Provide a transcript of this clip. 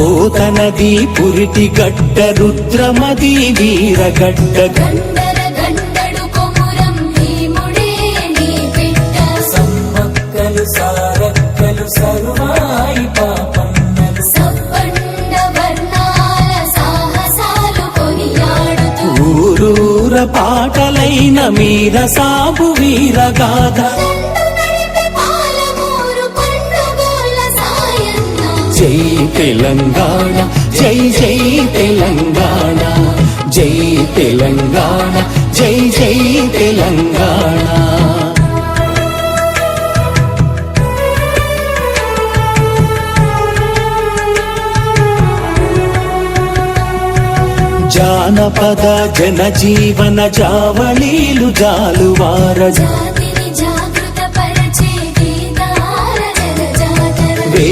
కోతనది పురిటి గడ్డ రుద్రమది వీరగడ్డ. సమ్మక్కలు సారక్కలు సరువాయి పాపన్నలు. సబ్బండ వర్ణాల సాహసాలు కొనియాడుతూ. ఊరూర పాటలైన మీర సాబు వీరగాథ. తెలంగాణ. జై జై తెలంగాణ. జై తెలంగాణ. జై జై తెలంగాణ. జానపద జనజీవన జావళీలు జాలువార జాతిని